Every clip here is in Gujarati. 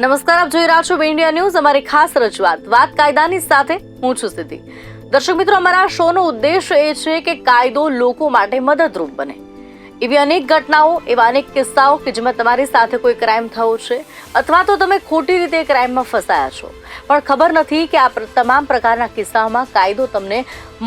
નમસ્કાર, આપ જોઈ રહ્યા છો ઇન્ડિયા ન્યૂઝ. અમારી ખાસ રજૂઆત. વાત કાયદાની સાથે હું છું સિદ્ધિ. દર્શક મિત્રો, અમારા શોનો ઉદ્દેશ એ છે કે કાયદો લોકો માટે મદદરૂપ બને. એવી અનેક ઘટનાઓ, એવા અનેક કિસ્સાઓ કે જેમાં તમારી સાથે કોઈ ક્રાઇમ થયો છે અથવા તો તમે ખોટી રીતે ક્રાઇમમાં ફસાયા છો. પણ ખબર નથી કે આ તમામ પ્રકારના કિસ્સાઓમાં કાયદો તમને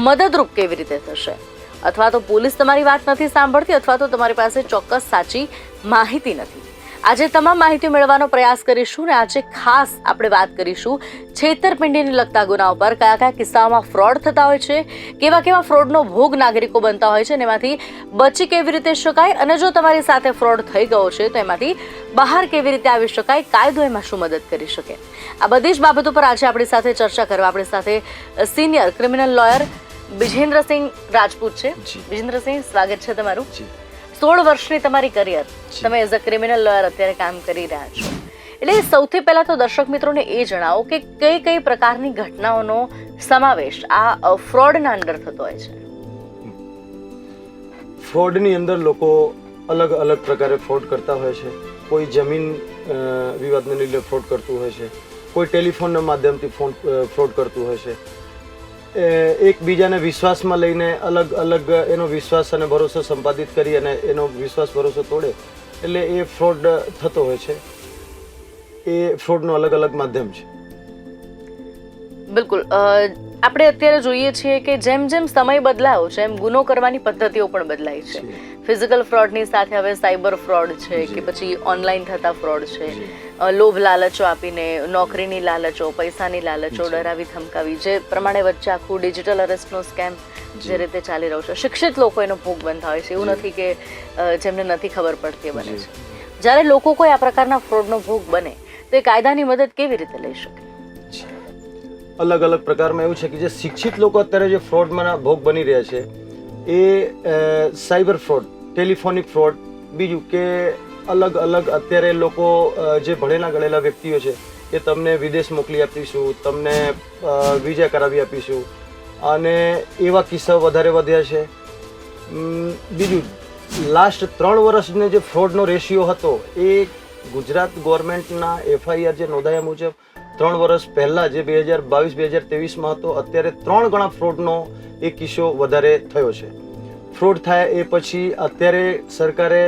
મદદરૂપ કેવી રીતે થશે. અથવા તો પોલીસ તમારી વાત નથી સાંભળતી અથવા તો તમારી પાસે ચોક્કસ સાચી માહિતી નથી. આજે તમામ માહિતી મેળવવાનો પ્રયાસ કરીશું ને આજે ખાસ આપણે વાત કરીશું છેતરપિંડીને લગતા ગુનાઓ પર. કયા કયા કિસ્સાઓમાં ફ્રોડ થતા હોય છે કેવા કેવા ફ્રોડનો ભોગ નાગરિકો બનતા હોય છે અને એમાંથી બચી કેવી રીતે શકાય અને જો તમારી સાથે ફ્રોડ થઈ ગયો છે તો એમાંથી બહાર કેવી રીતે આવી શકાય કાયદો એમાં શું મદદ કરી શકે? આ બધી જ બાબતો પર આજે આપણી સાથે ચર્ચા કરવા આપણી સાથે senior criminal lawyer Bijendrasinh Rajput છે. બિજેન્દ્રસિંહ સ્વાગત છે તમારું. સોળ વર્ષની તમારી કરિયર. તમે એઝ અ ક્રિમિનલ લોયર અત્યારે કામ કરી રહ્યા છો. એટલે સૌથી પહેલા તો દર્શક મિત્રોને એ જણાવો કે કઈ કઈ પ્રકારની ઘટનાઓનો સમાવેશ આ ફ્રોડના અંદર થતો હોય છે? ફ્રોડની અંદર લોકો અલગ અલગ પ્રકારે ફ્રોડ કરતા હોય છે. કોઈ જમીન વિવાદને લીધે ફ્રોડ કરતું હોય છે. કોઈ ટેલિફોનના માધ્યમથી ફોન ફ્રોડ કરતું હોય છે. એકબીજાને વિશ્વાસમાં લઈને અલગ અલગ એનો વિશ્વાસ અને ભરોસો સંપાદિત કરી અને એનો વિશ્વાસ ભરોસો તોડે, એટલે એ ફ્રોડ થતો હોય છે. એ ફ્રોડનો અલગ અલગ માધ્યમ છે. બિલકુલ. આપણે અત્યારે જોઈએ છીએ કે જેમ જેમ સમય બદલાયો છે એમ ગુનો કરવાની પદ્ધતિઓ પણ બદલાઈ છે. ફિઝિકલ ફ્રોડની સાથે હવે સાયબર ફ્રોડ છે કે પછી ઓનલાઈન થતા ફ્રોડ છે. લોભ લાલચો આપીને નોકરીની લાલચો પૈસાની લાલચો ડરાવી ધમકાવી જે પ્રમાણે વચ્ચે આખું ડિજિટલ અરેસ્ટનો સ્કેમ જે. રીતે ચાલી રહ્યો છે. શિક્ષિત લોકો એનો ભોગ બનતા હોય છે. એવું નથી કે જેમને નથી ખબર પડતી એ બને છે. જ્યારે લોકો કોઈ આ પ્રકારના ફ્રોડનો ભોગ બને તો એ કાયદાની મદદ કેવી રીતે લઈ શકે? અલગ અલગ પ્રકારમાં એવું છે કે જે શિક્ષિત લોકો અત્યારે જે ફ્રોડમાં ભોગ બની રહ્યા છે, એ સાયબર ફ્રોડ, ટેલિફોનિક ફ્રોડ, બીજું કે અલગ અલગ અત્યારે લોકો જે ભણેલા ગણેલા વ્યક્તિઓ છે, એ તમને વિદેશ મોકલી આપીશું, તમને વિઝા કરાવી આપીશું, અને એવા કિસ્સાઓ વધારે વધ્યા છે. બીજું, લાસ્ટ ત્રણ વર્ષને જે ફ્રોડનો રેશિયો હતો, એ ગુજરાત ગવર્મેન્ટના એફઆઈઆર જે નોંધાયા મુજબ ત્રણ વર્ષ પહેલા જે બે હજાર બાવીસ, બે હજાર તેવીસમાં હતો, અત્યારે ત્રણ ગણા ફ્રોડનો એ કિસ્સો વધારે થયો છે. ફ્રોડ થાય એ પછી અત્યારે સરકારે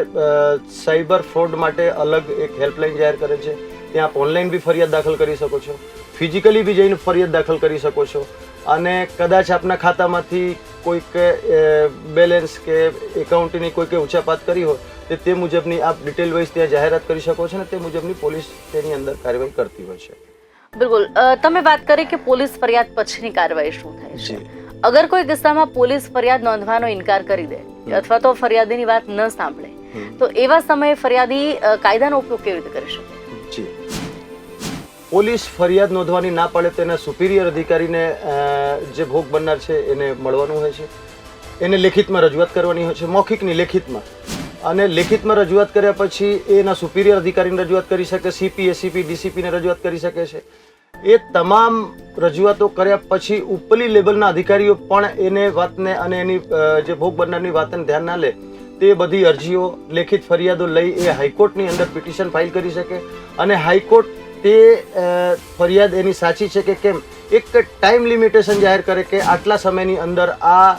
સાયબર ફ્રોડ માટે અલગ એક હેલ્પલાઇન જાહેર કરે છે. ત્યાં આપ ઓનલાઈન બી ફરિયાદ દાખલ કરી શકો છો. ફિઝિકલી બી જઈને ફરિયાદ દાખલ કરી શકો છો. અને કદાચ આપના ખાતામાંથી કોઈક બેલેન્સ કે એકાઉન્ટની કોઈકે ઉછાપાત કરી હોય, તો તે મુજબની આપ ડિટેલ વાઇઝ ત્યાં જાહેરાત કરી શકો છો અને તે મુજબની પોલીસ તેની અંદર કાર્યવાહી કરતી હોય છે. બિલકુલ. તમે વાત કરી કે પોલીસ ફરિયાદ પછીની કાર્યવાહી શું થાય છે. અગર કોઈ કિસ્સામાં પોલીસ ફરિયાદ નોંધવાનો ઇનકાર કરી દે અથવા તો ફરિયાદીની વાત ન સાંભળે તો એવા સમયે ફરિયાદી કાયદાનો ઉપયોગ કેવી રીતે કરી શકે? જી. પોલીસ ફરિયાદ નોંધવાની ના પડે તો એના સુપિરિયર અધિકારીને જે ભોગ બનનાર છે એને મળવાનું હોય છે. એને લેખિતમાં રજૂઆત કરવાની હોય છે મૌખિકની લેખિતમાં. અને લેખિતમાં રજૂઆત કર્યા પછી એના સુપિરિયર અધિકારીને રજૂઆત કરી શકે સીપી એસીપી ડીસીપીને રજૂઆત કરી શકે છે. એ તમામ રજૂઆતો કર્યા પછી ઉપલી લેવલના અધિકારીઓ પણ એને વાતને અને એની જે ભોગ બનનારની વાતને ધ્યાન ના લે, તે બધી અરજીઓ, લેખિત ફરિયાદો લઈ એ હાઈકોર્ટની અંદર પિટિશન ફાઇલ કરી શકે. અને હાઈકોર્ટ તે ફરિયાદ એની સાચી છે કે કેમ? એક ટાઈમ લિમિટેશન જાહેર કરે કે આટલા સમયની અંદર આ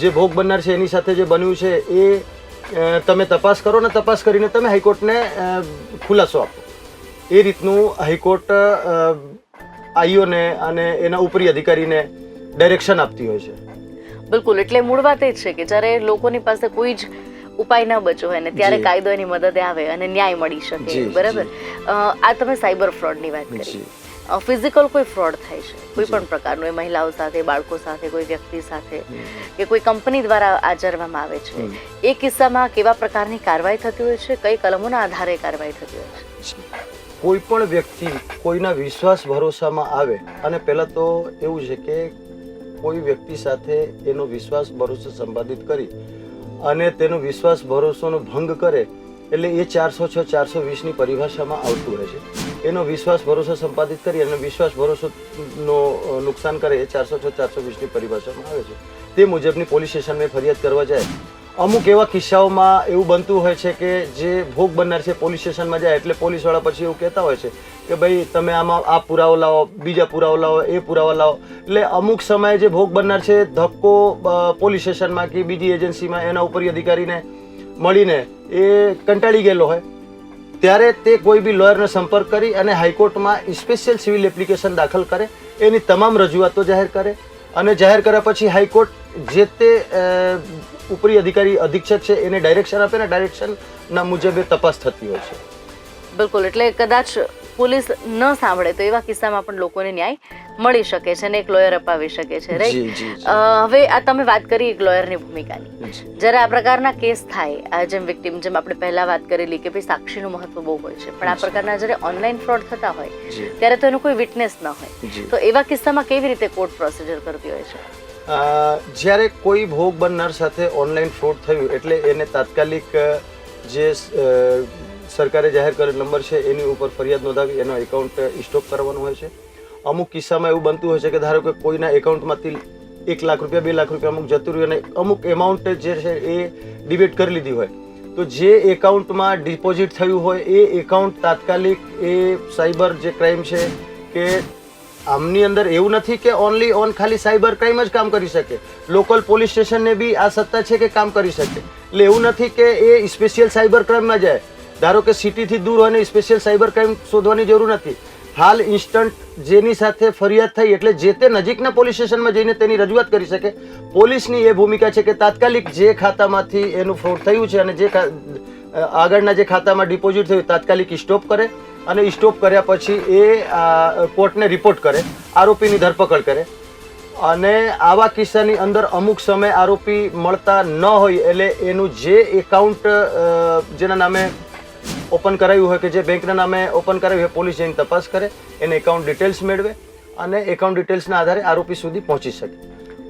જે ભોગ બનનાર છે એની સાથે જે બન્યું છે એ તમે તપાસ કરો ને તપાસ કરીને તમે હાઈકોર્ટને ખુલાસો આપો. એ રીતનું હાઈકોર્ટ આઈઓને અને એના ઉપરી અધિકારીને ડાયરેક્શન આપતી હોય છે. બિલકુલ એટલે મૂળ વાત એ જ છે કે જ્યારે લોકોની પાસે કોઈ જ ઉપાય ન બચ્યો હોય ને ત્યારે. કાયદો એની મદદે આવે અને ન્યાય મળી શકે બરાબર? આ તમે સાયબર ફ્રોડની વાત કરી. ફિઝિકલ કોઈ ફ્રોડ થાય છે? કોઈ પણ પ્રકારનું એ મહિલાઓ સાથે બાળકો સાથે કોઈ વ્યક્તિ સાથે કે કોઈ કંપની દ્વારા આચરવામાં આવે છે. એ કિસ્સામાં કેવા પ્રકારની કાર્યવાહી થતી હોય છે? કઈ કલમોના આધારે કાર્યવાહી થતી હોય છે? કોઈ પણ વ્યક્તિ કોઈના વિશ્વાસ ભરોસામાં આવે, અને પહેલાં તો એવું છે કે કોઈ વ્યક્તિ સાથે એનો વિશ્વાસ ભરોસો સંપાદિત કરી, અને તેનો વિશ્વાસ ભરોસોનો ભંગ કરે, એટલે એ ચારસો છ, ચારસો વીસની પરિભાષામાં આવતું રહે છે. એનો વિશ્વાસ ભરોસો સંપાદિત કરી, અને વિશ્વાસ ભરોસોનો નુકસાન કરે એ ચારસો છ, ચારસો વીસની પરિભાષામાં આવે છે. તે મુજબની પોલીસ સ્ટેશનમાં ફરિયાદ કરવા જાય અમુક એવા કિસ્સાઓમાં એવું બનતું હોય છે કે જે ભોગ બનનાર છે પોલીસ સ્ટેશનમાં જાય એટલે પોલીસવાળા પછી એવું કહેતા હોય છે કે ભાઈ તમે આમાં આ પુરાવો લાવો, બીજા પુરાવો લાવો, એ પુરાવા લાવો. એટલે અમુક સમયે જે ભોગ બનનાર છે ધક્કો પોલીસ સ્ટેશનમાં કે બીજી એજન્સીમાં એના ઉપરી અધિકારીને મળીને એ કંટાળી ગયેલો હોય. ત્યારે તે કોઈ બી લોયરનો સંપર્ક કરી અને હાઈકોર્ટમાં સ્પેશિયલ સિવિલ એપ્લિકેશન દાખલ કરે, એની તમામ રજૂઆતો જાહેર કરે. અને જાહેર કર્યા પછી હાઈકોર્ટ જે તે ઉપરી અધિકારી અધિક્ષક છે, એને ડાયરેક્શન આપે ને ડાયરેક્શનના મુજબ એ તપાસ થતી હોય છે. બિલકુલ, એટલે કદાચ પોલીસ ન સાંભળે તો એવા કિસ્સામાં પણ લોકોને ન્યાય મળી શકે છે અને એક લોયર અપાવી શકે છે રાઈટ. હવે આ તમે વાત કરી એક લોયરની ભૂમિકાની. જ્યારે આ પ્રકારના કેસ થાય આ જેમ વિક્ટિમ જેમ આપણે પહેલા વાત કરેલી કે ભાઈ સાક્ષીનું મહત્વ બહુ હોય છે પણ આ પ્રકારના જ્યારે ઓનલાઈન ફ્રોડ થતા હોય ત્યારે તો એનું કોઈ વિટનેસ ન હોય. તો એવા કિસ્સામાં કેવી રીતે કોર્ટ પ્રોસિજર કરતી હોય છે? જ્યારે કોઈ ભોગ બનનાર સાથે ઓનલાઈન ફ્રોડ થયું એટલે એને તાત્કાલિક જે સરકારે જાહેર કરેલ નંબર છે, એની ઉપર ફરિયાદ નોંધાવી એનો એકાઉન્ટ સ્ટોક કરવાનું હોય છે. અમુક કિસ્સામાં એવું બનતું હોય છે કે ધારો કે કોઈના એકાઉન્ટમાંથી એક લાખ રૂપિયા, બે લાખ રૂપિયા અમુક જતું રહ્યું અને અમુક એમાઉન્ટ જે છે એ ડિબેટ કરી લીધી હોય. તો જે એકાઉન્ટમાં ડિપોઝિટ થયું હોય, એ એકાઉન્ટ તાત્કાલિક એ સાયબર જે ક્રાઇમ છે કે આમની અંદર એવું નથી કે ઓનલી ઓન ખાલી સાયબર ક્રાઇમ જ કામ કરી શકે. લોકલ પોલીસ સ્ટેશનને બી આ સત્તા છે કે કામ કરી શકે. એટલે એવું નથી કે એ સ્પેશિયલ સાયબર ક્રાઇમમાં જાય. ધારો કે સિટીથી દૂર હોય ને સ્પેશિયલ સાયબર ક્રાઇમ શોધવાની જરૂર નથી. હાલ ઇન્સ્ટન્ટ જેની સાથે ફરિયાદ થઈ એટલે જે તે નજીકના પોલીસ સ્ટેશનમાં જઈને તેની રજૂઆત કરી શકે. પોલીસની એ ભૂમિકા છે કે તાત્કાલિક જે ખાતામાંથી એનું ફ્રોડ થયું છે અને જે આગળના જે ખાતામાં ડિપોઝિટ થયું તાત્કાલિક સ્ટોપ કરે અને સ્ટોપ કર્યા પછી એ કોર્ટને રિપોર્ટ કરે, આરોપીની ધરપકડ કરે. અને આવા કિસ્સાની અંદર અમુક સમય આરોપી મળતા ન હોય એટલે એનું જે એકાઉન્ટ જેના નામે ઓપન કરાયું હોય કે જે બેંકના નામે ઓપન કરાવ્યું હોય, પોલીસ જઈને તપાસ કરે, એને એકાઉન્ટ ડિટેલ્સ મેળવે અને એકાઉન્ટ ડિટેલ્સના આધારે આરોપી સુધી પહોંચી શકે.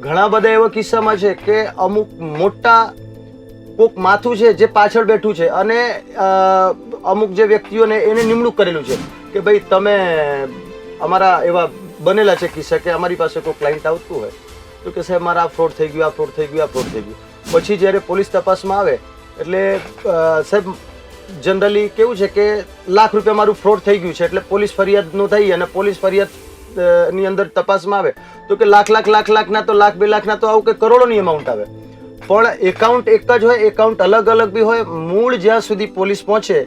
ઘણા બધા એવા કિસ્સામાં છે કે અમુક મોટા કોક માથું છે જે પાછળ બેઠું છે અને અમુક જે વ્યક્તિઓને એને નિમણૂક કરેલું છે કે ભાઈ તમે અમારા એવા બનેલા છે કિસ્સા કે અમારી પાસે કોઈ ક્લાયન્ટ આવતું હોય, તો કે સાહેબ મારા આ ફ્રોડ થઈ ગયું, આ ફ્રોડ થઈ ગયું, આ ફ્રોડ થઈ ગયું. પછી જ્યારે પોલીસ તપાસમાં આવે, એટલે સાહેબ જનરલી કેવું છે કે લાખ રૂપિયા મારું ફ્રોડ થઈ ગયું છે એટલે પોલીસ ફરિયાદ થઈ અને પોલીસ ફરિયાદની અંદર તપાસમાં આવે. તો કે લાખ લાખ લાખ, લાખના તો લાખ, બે લાખના તો આવું કે કરોડોની અમાઉન્ટ આવે. પણ એકાઉન્ટ એક જ હોય એકાઉન્ટ અલગ અલગ બી હોય, મૂળ જ્યાં સુધી પોલીસ પહોંચે,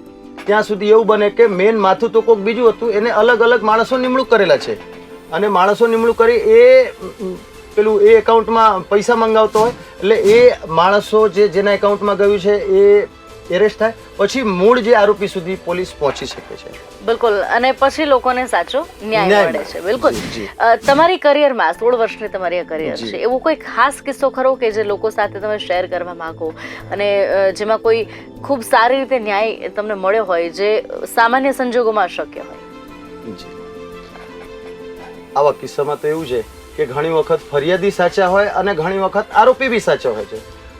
ત્યાં સુધી એવું બને કે મેન માથું તો કોઈક બીજું હતું, એને અલગ અલગ માણસો નિમણૂક કરેલા છે. અને માણસો નિમણૂક કરી એ પેલું એ એકાઉન્ટમાં પૈસા મંગાવતો હોય, એટલે એ માણસો જે, જેના એકાઉન્ટમાં ગયું છે, એ એરેસ્ટ થાય પછી મૂળ જે આરોપી સુધી પોલીસ પહોંચી શકે છે. બિલકુલ અને પછી લોકોને સાચો ન્યાય મળે. છે બિલકુલ. તમારી કરિયરમાં સોળ વર્ષની તમારી આ કરિયર છે એવો કોઈ ખાસ કિસ્સો ખરો કે જે લોકો સાથે તમે શેર કરવા માંગો? અને જેમાં કોઈ ખૂબ સારી રીતે ન્યાય તમને મળ્યો હોય જે સામાન્ય સંજોગોમાં શક્ય હોય? આવા કિસ્સામાં તો એવું છે કે ઘણી વખત ફરિયાદી સાચા હોય અને ઘણી વખત આરોપી બી સાચા હોય છે.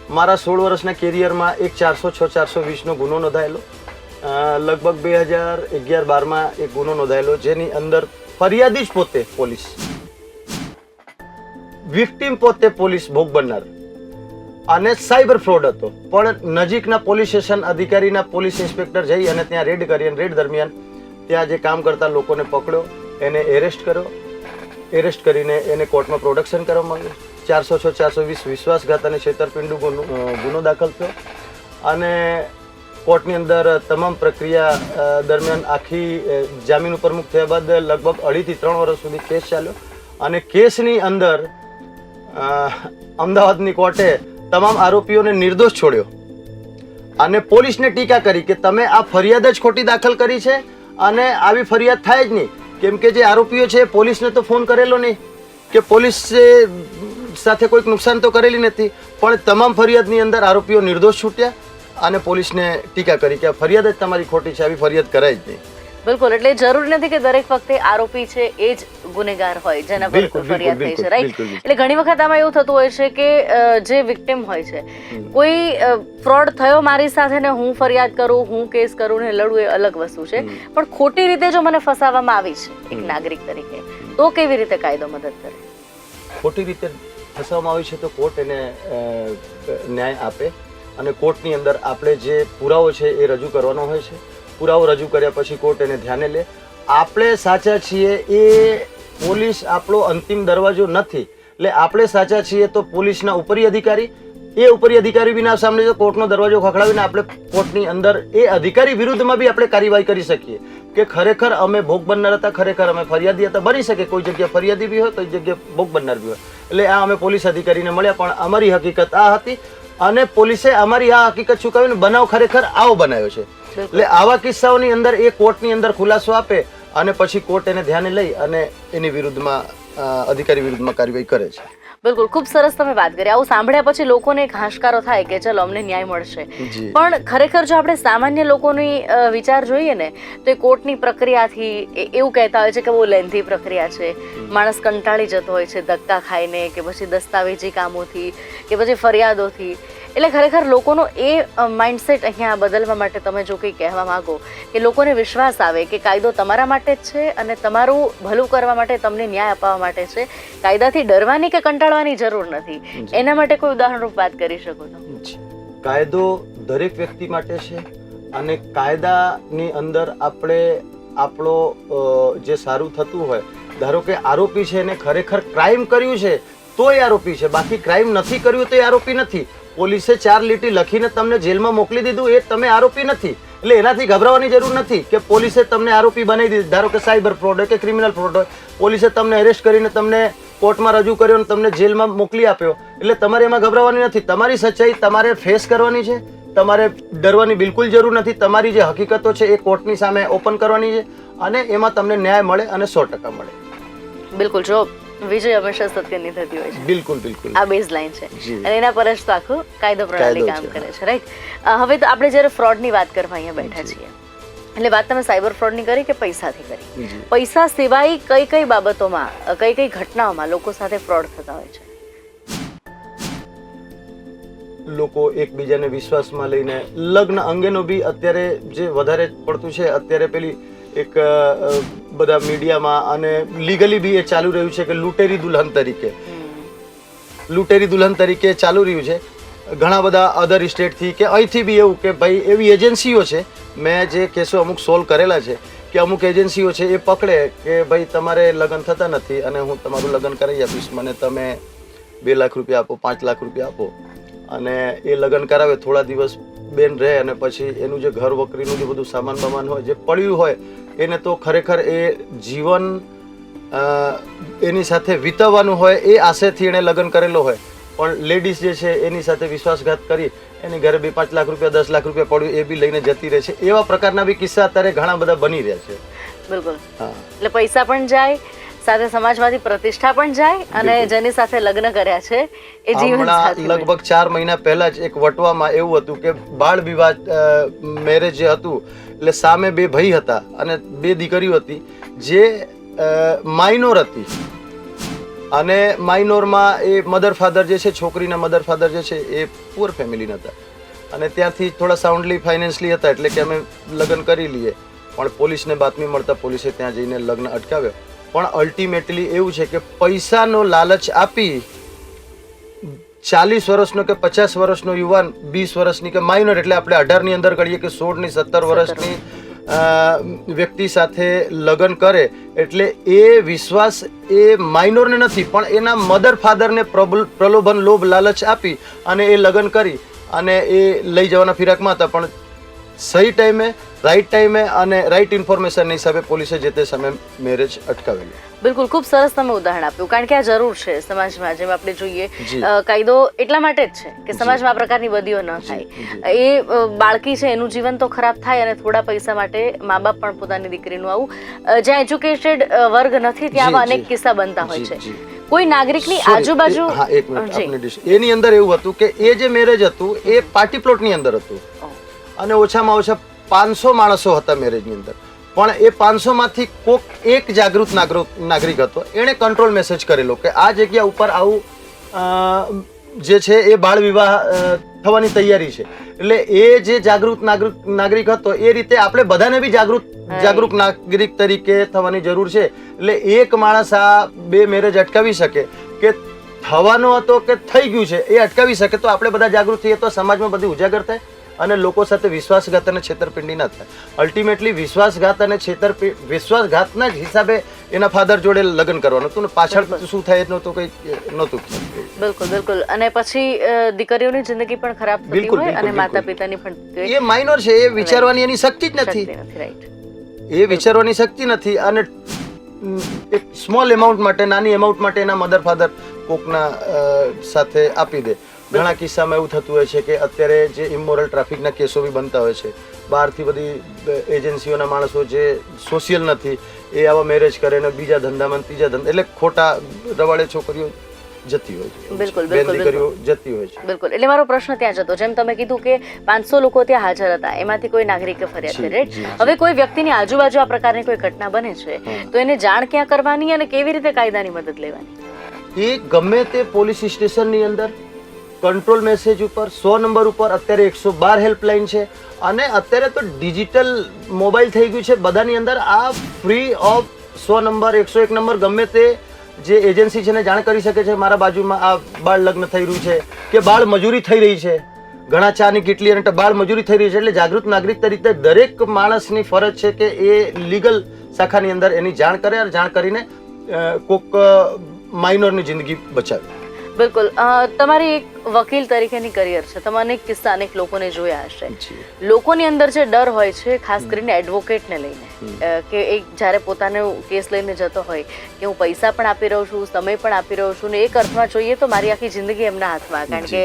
મારા સોળ વર્ષના કેરિયરમાં એક ચારસો છ, ચારસો વીસનો ગુનો નોંધાયેલો. લગભગ બે હજાર અગિયાર બારમાં એક ગુનો નોંધાયેલો, જેની અંદર ફરિયાદી જ પોતે પોલીસ. વિક્ટીમ પોતે પોલીસ ભોગ બનનાર. અને સાયબર ફ્રોડ હતો. પણ નજીકના પોલીસ સ્ટેશન અધિકારીના પોલીસ ઇન્સ્પેક્ટર જઈ અને ત્યાં રેડ કરી અને રેડ દરમિયાન ત્યાં જે કામ કરતા લોકોને પકડ્યો, એને એરેસ્ટ કર્યો. એરેસ્ટ કરીને એને કોર્ટમાં પ્રોડક્શન કરવામાં આવ્યું. ચારસો છ, ચારસો વીસ વિશ્વાસઘાત અને છેતરપિંડુ ગુનો દાખલ થયો. અને કોર્ટની અંદર તમામ પ્રક્રિયા દરમિયાન આખી જામીન ઉપર મુક્ત થયા બાદ લગભગ અઢીથી ત્રણ વર્ષ સુધી કેસ ચાલ્યો. અને કેસની અંદર અમદાવાદની કોર્ટે તમામ આરોપીઓને નિર્દોષ છોડ્યો. અને પોલીસને ટીકા કરી કે તમે આ ફરિયાદ જ ખોટી દાખલ કરી છે અને આવી ફરિયાદ થાય જ નહીં. કેમ કે જે આરોપીઓ છે, પોલીસને તો ફોન કરેલો નહીં. કે પોલીસ સાથે કોઈક નુકસાન તો કરેલી નથી પણ તમામ ફરિયાદની અંદર આરોપીઓ નિર્દોષ છૂટ્યા અને પોલીસને ટીકા કરી કે ફરિયાદ જ તમારી ખોટી છે આવી ફરિયાદ કરાય જ નહીં. બિલકુલ એટલે જરૂરી નથી કે દરેક વખતે આરોપી છે એ જ ગુનેગાર હોય જેના પર ફરિયાદ થઈ છે રાઈટ. એટલે ઘણી વખત આમાં એવું થતું હોય છે કે જે વિક્ટિમ હોય છે કોઈ ફ્રોડ થયો મારી સાથે ને હું ફરિયાદ કરું હું કેસ કરું ને લડું એ અલગ વસ્તુ છે. પણ ખોટી રીતે જો મને ફસાવવામાં આવી છે એક નાગરિક તરીકે તો કેવી રીતે કાયદો મદદ કરે? ખોટી રીતે ફસાવવામાં આવી છે તો કોર્ટ એને ન્યાય આપે. અને કોર્ટની અંદર આપણે જે પુરાવો છે એ રજૂ કરવાનો હોય છે. પુરાવો રજૂ કર્યા પછી કોર્ટ એને ધ્યાને લે. આપણે સાચા છીએ એ પોલીસ આપણો અંતિમ દરવાજો નથી. એટલે આપણે સાચા છીએ તો પોલીસના ઉપરી અધિકારી, એ ઉપરી અધિકારી વિના સામે કોર્ટનો દરવાજો ખખડાવીને આપણે કોર્ટની અંદર એ અધિકારી વિરુદ્ધમાં બી આપણે કાર્યવાહી કરી શકીએ. કે ખરેખર અમે ભોગ બનનાર હતા ખરેખર અમે ફરિયાદી હતા. બની શકે કોઈ જગ્યાએ ફરિયાદી બી હોય કોઈ જગ્યાએ ભોગ બનનાર બી હોય. એટલે આ અમે પોલીસ અધિકારીને મળ્યા પણ અમારી હકીકત આ હતી અને પોલીસે અમારી આ હકીકત છુકાવીને બનાવ ખરેખર આવો બનાવ્યો છે. એટલે આવા કિસ્સાઓની અંદર એ કોર્ટની અંદર ખુલાસો આપે અને પછી કોર્ટ એને ધ્યાને લઈ અને એની વિરુદ્ધમાં અધિકારી વિરુદ્ધમાં કાર્યવાહી કરે છે. બિલકુલ ખૂબ સરસ તમે વાત કરી. આવું સાંભળ્યા પછી લોકોને એક હાશકારો થાય કે ચલો અમને ન્યાય મળશે. પણ ખરેખર જો આપણે સામાન્ય લોકોની વિચાર જોઈએ ને તો એ કોર્ટની પ્રક્રિયાથી એવું કહેતા હોય છે કે બહુ લેન્થી પ્રક્રિયા છે. માણસ કંટાળી જતો હોય છે ધક્કા ખાઈને કે પછી દસ્તાવેજી કામોથી કે પછી ફરિયાદોથી. એટલે ખરેખર લોકોનો એ માઇન્ડસેટ અહીંયા બદલવા માટે તમે જો કંઈ કહેવા માંગો કે લોકોને વિશ્વાસ આવે કે કાયદો તમારા માટે જ છે અને તમારું ભલું કરવા માટે તમને ન્યાય અપાવવા માટે છે. કાયદાથી ડરવાની કે કંટાળવાની જરૂર નથી. એના માટે કોઈ ઉદાહરણરૂપ વાત કરી શકો તો. કાયદો દરેક વ્યક્તિ માટે છે અને કાયદાની અંદર આપણે આપણો જે સારું થતું હોય ધારો કે આરોપી છે એને ખરેખર ક્રાઇમ કર્યું છે તો એ આરોપી છે. બાકી ક્રાઇમ નથી કર્યું તો એ આરોપી નથી. પોલીસે ચાર લીટી લખીને તમને જેલમાં મોકલી દીધું, એ તમે આરોપી નથી. એટલે એનાથી ગભરાવાની જરૂર નથી કે પોલીસે તમને આરોપી બનાવી દીધું. ધારો કે સાયબર ફ્રોડ હોય કે ક્રિમિનલ ફ્રોડ હોય, પોલીસે તમને અરેસ્ટ કરીને તમને કોર્ટમાં રજૂ કર્યો અને તમને જેલમાં મોકલી આપ્યો. એટલે તમારે એમાં ગભરાવાની નથી. તમારી સચ્ચાઈ તમારે ફેસ કરવાની છે. તમારે ડરવાની બિલકુલ જરૂર નથી. તમારી જે હકીકતો છે એ કોર્ટની સામે ઓપન કરવાની છે. અને એમાં તમને ન્યાય મળે અને સો ટકા મળે. બિલકુલ, જો વિજય હંમેશા સત્યની થતી હોય છે. બિલકુલ બિલકુલ. આ બેઝ લાઈન છે. અને એના પર જ તો આખું કાયદો પ્રણાલી કામ કરે છે રાઈટ હવે તો આપણે જ્યારે ફ્રોડની વાત કરવા અહીંયા બેઠા છીએ. એટલે વાત તમે સાયબર ફ્રોડની કરી કે પૈસાથી કરી? પૈસા સિવાય કઈ કઈ બાબતોમાં કઈ કઈ ઘટનાઓમાં લોકો સાથે ફ્રોડ થતા હોય છે? લોકો એકબીજાને વિશ્વાસમાં લઈને લગ્ન અંગેનો બી અત્યારે જે વધારે પડતું છે અત્યારે પેલી એક બધા મીડિયામાં અને લીગલી બી એ ચાલુ રહ્યું છે કે લૂંટેરી દુલ્હન તરીકે. લૂંટેરી દુલ્હન તરીકે ચાલુ રહ્યું છે. ઘણા બધા અધર સ્ટેટથી કે અહીંથી બી એવું કે ભાઈ એવી એજન્સીઓ છે મેં જે કેસો અમુક સોલ્વ કરેલા છે કે અમુક એજન્સીઓ છે એ પકડે કે ભાઈ તમારે લગ્ન થતા નથી અને હું તમારું લગ્ન કરાવી આપીશ મને તમે બે લાખ રૂપિયા આપો પાંચ લાખ રૂપિયા આપો. અને એ લગ્ન કરાવે થોડા દિવસ બેન રહે અને પછી એનું જે ઘર વકરીનું જે બધું સામાન બામાન હોય જે પડ્યું હોય એને તો ખરેખર એ જીવન એની સાથે વિતાવવાનું હોય એ આશેથી એણે લગ્ન કરેલો હોય. પણ લેડીઝ જે છે એની સાથે વિશ્વાસઘાત કરી એની ઘરે બે પાંચ લાખ રૂપિયા દસ લાખ રૂપિયા પડ્યું એ બી લઈને જતી રહે છે. એવા પ્રકારના બી કિસ્સા અત્યારે ઘણા બધા બની રહ્યા છે. બિલકુલ. એટલે પૈસા પણ જાય સાથે સમાજમાંથી પ્રતિષ્ઠા પણ જાય અને જેની સાથે લગ્ન કર્યા છે એ જીવન લગભગ ચાર મહિના પહેલા જ એક વટવામાં એવું હતું કે બાળ વિવાહ મેરેજ જે હતું એટલે સામે બે ભાઈ હતા અને બે દીકરીઓ હતી, જે માઇનોર હતી. અને માઇનોરમાં એ મધર ફાધર જે છે, છોકરીના મધર ફાધર જે છે, એ પુઅર ફેમિલીના હતા. અને ત્યાંથી થોડા સાઉન્ડલી ફાઇનાન્સલી હતા, એટલે કે અમે લગ્ન કરી લઈએ. પણ પોલીસને બાતમી મળતા પોલીસે ત્યાં જઈને લગ્ન અટકાવ્યો. પણ અલ્ટિમેટલી એવું છે કે પૈસાનો લાલચ આપી ચાલીસ વર્ષનો કે પચાસ વર્ષનો યુવાન વીસ વર્ષની કે માઇનર એટલે આપણે અઢારની અંદર કરીએ કે સોળની સત્તર વર્ષની વ્યક્તિ સાથે લગ્ન કરે. એટલે એ વિશ્વાસ એ માઇનોરને નથી પણ એના મધર ફાધરને પ્રલોભન લોભ લાલચ આપી અને એ લગ્ન કરી અને એ લઈ જવાના ફિરાકમાં હતા પણ સહી ટાઈમે રાઈટ ટાઈમે અને રાઈટ ઇન્ફોર્મેશન હિસાબે પોલીસે જે તે સમયે મેરેજ અટકાવેલી. બિલકુલ ખૂબ સરસ તમે ઉદાહરણ આપ્યું કારણ કે આ જરૂર છે સમાજમાં જેમ આપણે જોઈએ કાયદો એટલા માટે જ છે કે સમાજમાં આ પ્રકારની બદીઓ ન થાય. એ બાળકી છે એનું જીવન તો ખરાબ થાય અને થોડા પૈસા માટે મા બાપ પણ પોતાની દીકરીનું આવું જ્યાં એજ્યુકેટેડ વર્ગ નથી ત્યાં અનેક કિસ્સા બનતા હોય છે. કોઈ નાગરિકની આજુબાજુ હા એક મિનિટ એની અંદર એવું હતું કે એ જે મેરેજ હતું એ પાર્ટી પ્લોટની અંદર હતું. અને ઓછામાં ઓછા પાંચસો માણસો હતા મેરેજની અંદર. પણ એ પાંચસોમાંથી કોક એક જાગૃત નાગરિક નાગરિક હતો. એણે કંટ્રોલ મેસેજ કરેલો કે આ જગ્યા ઉપર આવું જે છે એ બાળ વિવાહ થવાની તૈયારી છે. એટલે એ જે જાગૃત નાગરિક નાગરિક હતો એ રીતે આપણે બધાને બી જાગૃત જાગૃત નાગરિક તરીકે થવાની જરૂર છે. એટલે એક માણસ આ બે મેરેજ અટકાવી શકે કે થવાનો હતો કે થઈ ગયું છે એ અટકાવી શકે તો આપણે બધા જાગૃત થઈએ તો સમાજમાં બધી ઉજાગર થાય. અને લોકો સાથે વિશ્વાસઘાત અને છેતરપિંડી ના થાય. અલ્ટિમેટલી વિશ્વાસઘાત અને છેતરપિંડ વિશ્વાસઘાતના જ હિસાબે એના ફાધર જોડે લગ્ન કરવાનું. હતું ને પાછળ શું થાય એ નહોતું કંઈ નહોતું. બિલકુલ બિલકુલ. અને પછી દીકરીઓની જિંદગી પણ ખરાબ થતી હોય અને માતા પિતાની પણ એ માઇનોર છે એ વિચારવાની એની શક્તિ જ નથી. રાઈટ એ વિચારવાની શક્તિ નથી અને એક સ્મોલ એમાઉન્ટ માટે નાની એમાઉન્ટ માટે એના મધર ફાધર કોકના સાથે આપી દે. ઘણા કિસ્સામાં એવું થતું હોય છે કે અત્યારે જે ઇમોરલ ટ્રાફિકના કેસો બી બનતા હોય છે બહારથી બધી એજન્સીઓના માણસો જે સોશિયલ નથી એ આવા મેરેજ કરે ને બીજા ધંધામાં ત્રીજા ધંધા એટલે ખોટા રવાડે છોકરીઓ જતી હોય છે. બિલકુલ, બિલકુલ, જતી હોય છે. બિલકુલ. એટલે મારો પ્રશ્ન ત્યાં જતો જેમ તમે કીધું કે પાંચસો લોકો ત્યાં હાજર હતા એમાંથી કોઈ નાગરિકે ફરિયાદ કરી રાઈટ. હવે કોઈ વ્યક્તિની આજુબાજુ આ પ્રકારની કોઈ ઘટના બને છે તો એને જાણ ક્યાં કરવાની અને કેવી રીતે કાયદાની મદદ લેવાની? એ ગમે તે પોલીસ સ્ટેશનની અંદર કંટ્રોલ મેસેજ ઉપર, સો નંબર ઉપર અત્યારે એકસો બાર હેલ્પલાઇન છે. અને અત્યારે તો ડિજિટલ મોબાઈલ થઈ ગયું છે. બધાની અંદર આ ફ્રી ઓફ સો નંબર એકસો એક નંબર ગમે તે જે એજન્સી છે ને જાણ કરી શકે છે. મારા બાજુમાં આ બાળ લગ્ન થઈ રહ્યું છે કે બાળ મજૂરી થઈ રહી છે. ઘણા ચાની કેટલી અને બાળ મજૂરી થઈ રહી છે. એટલે જાગૃત નાગરિક તરીકે દરેક માણસની ફરજ છે કે એ લીગલ શાખાની અંદર એની જાણ કરે અને જાણ કરીને કોક માઇનોરની જિંદગી બચાવે. બિલકુલ. તમારી એક વકીલ તરીકેની કરિયર છે. તમે અનેક કિસ્સા અનેક લોકોને જોયા હશે. લોકોની અંદર જે ડર હોય છે ખાસ કરીને એડવોકેટને લઈને. કે એક જ્યારે પોતાનો કેસ લઈને જતો હોય કે હું પૈસા પણ આપી રહ્યો છું સમય પણ આપી રહ્યો છું ને એક અર્થમાં જોઈએ તો મારી આખી જિંદગી એમના હાથમાં કારણ કે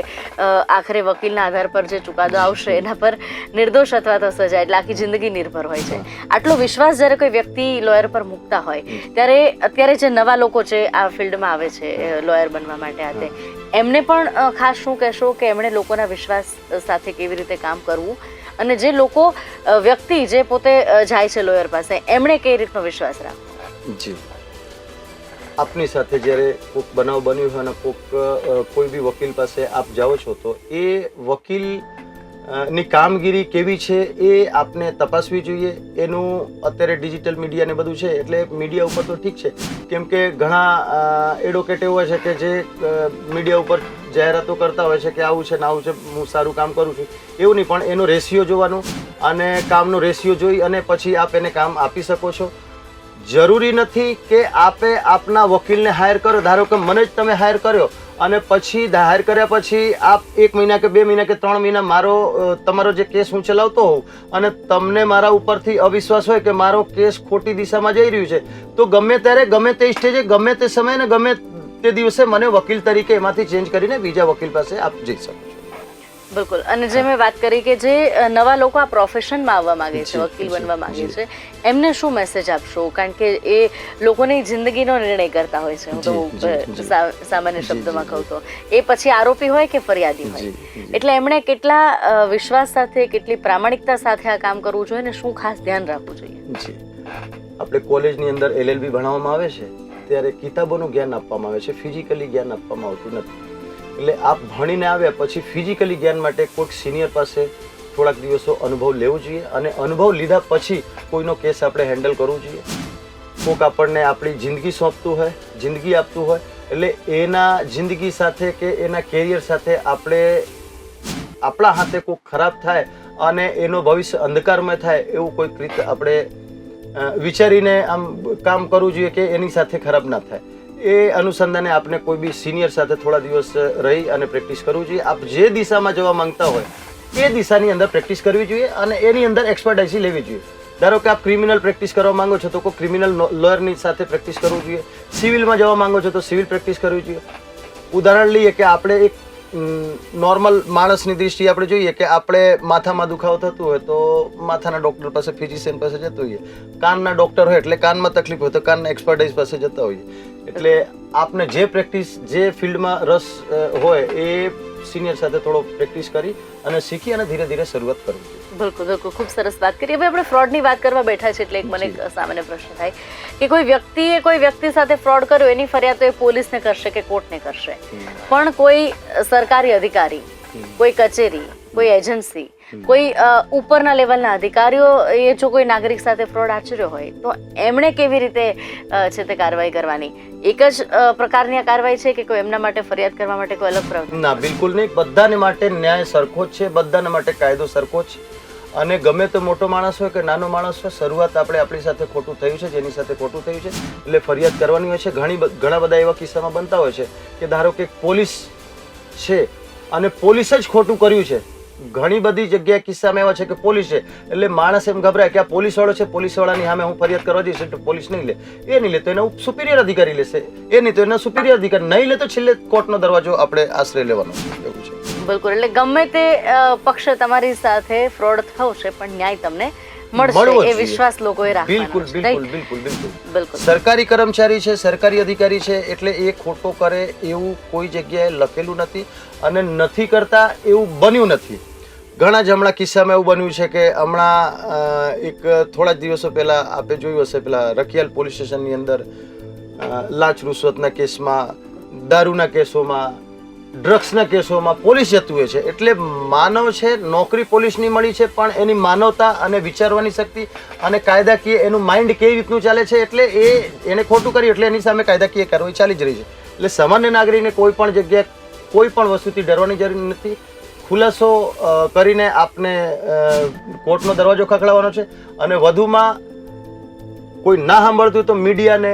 આખરે વકીલના આધાર પર જે ચુકાદો આવશે એના પર નિર્દોષ અથવા તો સજા એટલે આખી જિંદગી નિર્ભર હોય છે. આટલો વિશ્વાસ જ્યારે કોઈ વ્યક્તિ લોયર પર મૂકતા હોય ત્યારે અત્યારે જે નવા લોકો છે આ ફિલ્ડમાં આવે છે લોયર બનવા માટે આ તે. એમને પણ ખાસ શું કહેશો કે એમણે લોકોના વિશ્વાસ સાથે કેવી રીતે કામ કરવું? અને જે લોકો વ્યક્તિ જે પોતે જાય છે લોયર પાસે, એમણે કઈ રીતનો વિશ્વાસ રાખવો? જી. આપની સાથે જ્યારે કોઈક બનાવ બન્યો હોય અને કોઈક કોઈ બી વકીલ પાસે આપ જાઓ છો, તો એ વકીલ ની કામગીરી કેવી છે એ આપને તપાસવી જોઈએ. એનું અત્યારે ડિજિટલ મીડિયા ને બધું છે, એટલે મીડિયા ઉપર તો ઠીક છે. કેમ કે ઘણા એડવોકેટ એવા છે કે જે મીડિયા ઉપર જાહેરાતો કરતા હોય છે કે આવું છે ને આવું છે, હું સારું કામ કરું છું. એવું નહીં, પણ એનો રેશિયો જોવાનું અને કામનો રેશિયો જોઈ અને પછી આપ એને કામ આપી શકો છો. જરૂરી નથી કે આપે આપના વકીલને હાયર કરો, ધારો કે મને જ તમે હાયર કર્યો. અને પછી હાયર કર્યા પછી આપ એક મહિના કે બે મહિના કે ત્રણ મહિના મારો તમારો જે કેસ હું ચલાવતો હોઉં અને તમને મારા ઉપરથી અવિશ્વાસ હોય કે મારો કેસ ખોટી દિશામાં જઈ રહ્યું છે, તો ગમે ત્યારે, ગમે તે સ્ટેજે ગમે તે સમયે ને ગમે તે દિવસે મને વકીલ તરીકે એમાંથી ચેન્જ કરીને બીજા વકીલ પાસે આપ જઈ શકો. બિલકુલ. અને જે મેં વાત કરી કે જે નવા લોકો આ પ્રોફેશનમાં આવવા માંગે છે વકીલ બનવા માંગે છે એમને શું મેસેજ આપશો? કારણ કે એ લોકોની જિંદગીનો નિર્ણય કરતા હોય છે હું તો સામાન્ય શબ્દોમાં કહું તો. એ પછી આરોપી હોય કે ફરિયાદી હોય. એટલે એમણે કેટલા વિશ્વાસ સાથે કેટલી પ્રામાણિકતા સાથે આ કામ કરવું જોઈએ અને શું ખાસ ધ્યાન રાખવું જોઈએ? આપણે કોલેજની અંદર એલએલબી ભણાવવામાં આવે છે ત્યારે કિતાબોનું જ્ઞાન આપવામાં આવે છે ફિઝિકલી જ્ઞાન આપવામાં આવતું નથી. એટલે આપ ભણીને આવ્યા પછી ફિઝિકલી જ્ઞાન માટે કોઈક સિનિયર પાસે થોડાક દિવસો અનુભવ લેવો જોઈએ અને અનુભવ લીધા પછી કોઈનો કેસ આપણે હેન્ડલ કરવું જોઈએ. કોઈક આપણને આપણી જિંદગી સોંપતું હોય, જિંદગી આપતું હોય, એટલે એના જિંદગી સાથે કે એના કેરિયર સાથે આપણે આપણા હાથે કોઈક ખરાબ થાય અને એનો ભવિષ્ય અંધકારમય થાય એવું કોઈક રીતે આપણે વિચારીને આમ કામ કરવું જોઈએ કે એની સાથે ખરાબ ના થાય. એ અનુસંધાને આપણે કોઈ બી સિનિયર સાથે થોડા દિવસ રહી અને પ્રેક્ટિસ કરવું જોઈએ. આપ જે દિશામાં જવા માંગતા હોય, એ દિશાની અંદર પ્રેક્ટિસ કરવી જોઈએ અને એની અંદર એક્સપર્ટાઇઝી લેવી જોઈએ. ધારો કે આપ ક્રિમિનલ પ્રેક્ટિસ કરવા માંગો છો તો કોઈ ક્રિમિનલ લોયરની સાથે પ્રેક્ટિસ કરવું જોઈએ. સિવિલમાં જવા માંગો છો તો સિવિલ પ્રેક્ટિસ કરવી જોઈએ. ઉદાહરણ લઈએ કે આપણે એક નોર્મલ માણસની દ્રષ્ટિએ આપણે જોઈએ કે આપણે માથામાં દુખાવો થતું હોય તો માથાના ડોક્ટર પાસે ફિઝિશિયન પાસે જતો હોઈએ. કાનના ડોક્ટર હોય એટલે કાનમાં તકલીફ હોય તો કાનના એક્સપર્ટાઇઝ પાસે જતા હોઈએ. એટલે આપને જે પ્રેક્ટિસ જે ફિલ્ડમાં રસ હોય એ સિનિયર સાથે થોડો પ્રેક્ટિસ કરી અને શીખી અને ધીરે ધીરે શરૂઆત કરવી બિલકુલ બિલકુલ. ખૂબ સરસ વાત કરી. હવે આપણે ફ્રોડની વાત કરવા બેઠા છે એટલે એક મને સામાન્ય પ્રશ્ન થાય કે કોઈ વ્યક્તિએ કોઈ વ્યક્તિ સાથે ફ્રોડ કર્યો એની ફરિયાદ તો એ પોલીસને કરશે કે કોર્ટને કરશે. પણ કોઈ સરકારી અધિકારી કોઈ કચેરી કોઈ એજન્સી કોઈ ઉપરના લેવલના અધિકારીઓ એ જો કોઈ નાગરિક સાથે ફ્રોડ આચર્યો હોય તો એમણે કેવી રીતે છે તે કાર્યવાહી કરવાની? એક જ પ્રકારની આ કાર્યવાહી છે કે કોઈ એમના માટે ફરિયાદ કરવા માટે કોઈ અલગ પ્રવૃત્તિ? ના બિલકુલ નહીં. બધાને માટે ન્યાય સરખો જ છે બધાને માટે કાયદો સરખો છે. અને ગમે તે મોટો માણસ હોય કે નાનો માણસ હોય શરૂઆત આપણે આપણી સાથે ખોટું થયું છે જેની સાથે ખોટું થયું છે એટલે ફરિયાદ કરવાની હોય છે. ઘણી ઘણા બધા એવા કિસ્સામાં બનતા હોય છે કે ધારો કે પોલીસ છે અને પોલીસે જ ખોટું કર્યું છે ઘણી બધી જગ્યાએ કિસ્સામાં એવા છે કે પોલીસ છે એટલે માણસ એમ ગભરાય કે આ પોલીસ વાળો છે પોલીસ વાળાની સામે હું ફરિયાદ કરવા જઈશ તો પોલીસ નહીં લે. એ નહીં લે તો એના સુપિરિયર અધિકારી લેશે. એ નહીં તો એના સુપિરિયર અધિકારી નહીં લે તો છેલ્લે કોર્ટનો દરવાજો આપણે આશ્રય લેવાનો. એવું છે. બિલકુલ એટલે ગમે તે પક્ષ તમારી સાથે ફ્રોડ થશે પણ ન્યાય તમને મળશે એ વિશ્વાસ લોકોએ બિલકુલ બિલકુલ બિલકુલ. બિલકુલ. સરકારી કર્મચારી છે સરકારી અધિકારી છે એટલે એ ખોટો કરે એવું કોઈ જગ્યાએ લખેલું નથી અને નથી કરતા એવું બન્યું નથી. ઘણા જ હમણાં કિસ્સામાં એવું બન્યું છે કે હમણાં એક થોડા જ દિવસો પહેલા આપે જોયું હશે, પેલા રખિયાલ પોલીસ સ્ટેશનની અંદર લાંચ રૂશ્વતના કેસમાં, દારૂના કેસોમાં, ડ્રગ્સના કેસોમાં પોલીસ જતું હોય છે. એટલે માનવ છે, નોકરી પોલીસની મળી છે, પણ એની માનવતા અને વિચારવાની શક્તિ અને કાયદાકીય એનું માઇન્ડ કેવી રીતનું ચાલે છે, એટલે એ એને ખોટું કર્યું, એટલે એની સામે કાયદાકીય કાર્યવાહી ચાલી જ રહી છે. એટલે સામાન્ય નાગરિકને કોઈ પણ જગ્યાએ કોઈ પણ વસ્તુથી ડરવાની જરૂર નથી. ખુલાસો કરીને આપને કોર્ટનો દરવાજો ખખડાવવાનો છે અને વધુમાં કોઈ ના સાંભળતું તો મીડિયાને,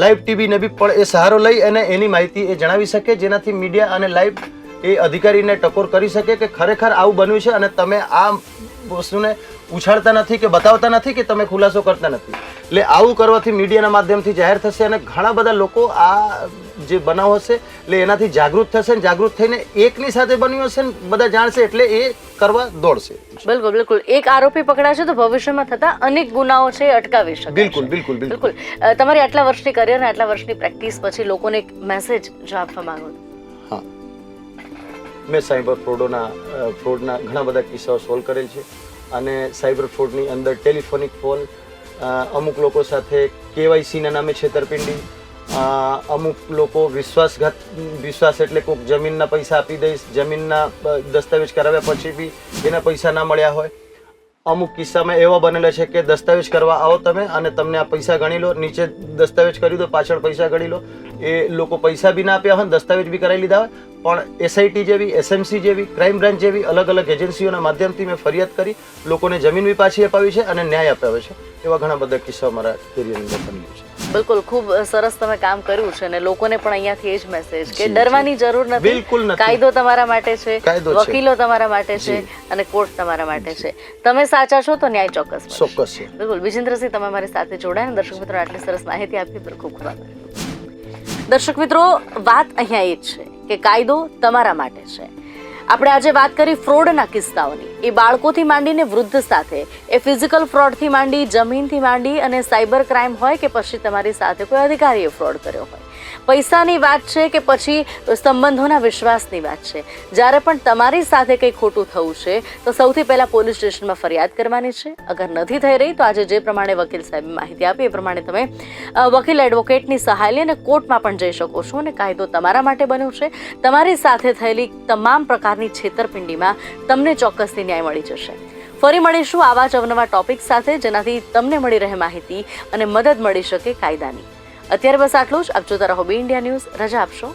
લાઈવ ટીવીને બી પણ એ સહારો લઈ અને એની માહિતી એ જણાવી શકે, જેનાથી મીડિયા અને લાઈવ એ અધિકારીને ટકોર કરી શકે કે ખરેખર આવું બન્યું છે અને તમે આ વસ્તુને ઉછાળતા નથી કે બતાવતા નથી કે તમે ખુલાસો કરતા નથી. એટલે આવું કરવાથી મીડિયાના માધ્યમથી જાહેર થશે અને ઘણા બધા લોકો આ જે બનાવ હશે એટલે એનાથી જાગૃત થશે ને જાગૃત થઈને એકની સાથે બન્યું હશે ને બધા જાણશે એટલે એ કરવા દોડશે. બિલકુલ બિલકુલ. એક આરોપી પકડાશે તો ભવિષ્યમાં થતા અનેક ગુનાઓ છે એ અટકાવી શકે બિલકુલ બિલકુલ બિલકુલ. તમારી આટલા વર્ષની કરિયર અને આટલા વર્ષની પ્રેક્ટિસ પછી લોકોને એક મેસેજ જો આપવા માંગો હા. મેં સાયબર ફ્રોડોના ફ્રોડના ઘણા બધા કિસ્સાઓ સોલ્વ કરેલ છે. અને સાયબર ફ્રોડની અંદર ટેલિફોનિક કોલ અમુક લોકો સાથે કેવાયસીના નામે છેતરપિંડી અમુક લોકો વિશ્વાસઘાત, વિશ્વાસ એટલે કોઈક જમીનના પૈસા આપી દઈશ, જમીનના દસ્તાવેજ કરાવ્યા પછી બી એના પૈસા ના મળ્યા હોય. અમુક કિસ્સામાં એવા બનેલા છે કે દસ્તાવેજ કરવા આવો તમે અને તમને આ પૈસા ગણી લો, નીચે દસ્તાવેજ કરી દો, પાછળ પૈસા ગણી લો. એ લોકો પૈસા બી ના આપ્યા હોય દસ્તાવેજ બી કરાવી લીધા હોય. પણ એસઆઈટી જેવી એસએમસી જેવી ક્રાઇમ બ્રાન્ચ જેવી અલગ અલગ એજન્સીઓના માધ્યમથી મેં ફરિયાદ કરી, લોકોને જમીન બી પાછી અપાવી છે અને ન્યાય અપાવ્યો છે. એવા ઘણા બધા કિસ્સાઓ મારા કેરિયરની અંદર બન્યું છે. બિલકુલ ખૂબ સરસ તમે કામ કર્યું છે અને લોકોને પણ અહીંયાથી એ જ મેસેજ કે ડરવાની જરૂર નથી. બિલકુલ કાયદો તમારા માટે છે વકીલો તમારા માટે છે અને કોર્ટ તમારા માટે છે. તમે સાચા છો તો ન્યાય ચોક્કસ ચોક્કસ છે. બિલકુલ વિજેન્દ્રસિંહ તમે અમારી સાથે જોડાયા દર્શક મિત્રો આટલી સરસ માહિતી આપી પર ખૂબ ખૂબ આભાર. દર્શક મિત્રો વાત અહીંયા એ જ છે કે કાયદો તમારા માટે છે. આપણે આજે વાત કરી ફ્રોડના કિસ્સાઓની. એ બાળકોથી માંડીને વૃદ્ધ સાથે. એ ફિઝિકલ ફ્રોડથી માંડી, જમીનથી માંડી અને સાયબર ક્રાઇમ હોય કે પછી તમારી સાથે કોઈ અધિકારીએ ફ્રોડ કર્યો હોય. પૈસાની વાત છે કે પછી સંબંધોના વિશ્વાસની વાત છે? જ્યારે પણ તમારી સાથે કંઈ ખોટું થવું છે, તો સૌથી પહેલાં પોલીસ સ્ટેશનમાં ફરિયાદ કરવાની છે. અગર નથી થઈ રહી, તો આજે જે પ્રમાણે વકીલ સાહેબે માહિતી આપી, એ પ્રમાણે તમે વકીલ એડવોકેટની સહાય લઈને કોર્ટમાં પણ જઈ શકો છો અને કાયદો તમારા માટે બન્યો છે. તમારી સાથે થયેલી તમામ પ્રકારની છેતરપિંડીમાં તમને ચોક્કસથી ન્યાય મળી જશે. ફરી મળીશું આવા જ અવનવા ટોપિક સાથે, જેનાથી તમને મળી રહે માહિતી અને મદદ મળી શકે કાયદાની. અત્યારે બસ આટલું જ. આપ જોતા રહો બી ઇન્ડિયા ન્યૂઝ રજા આપશો.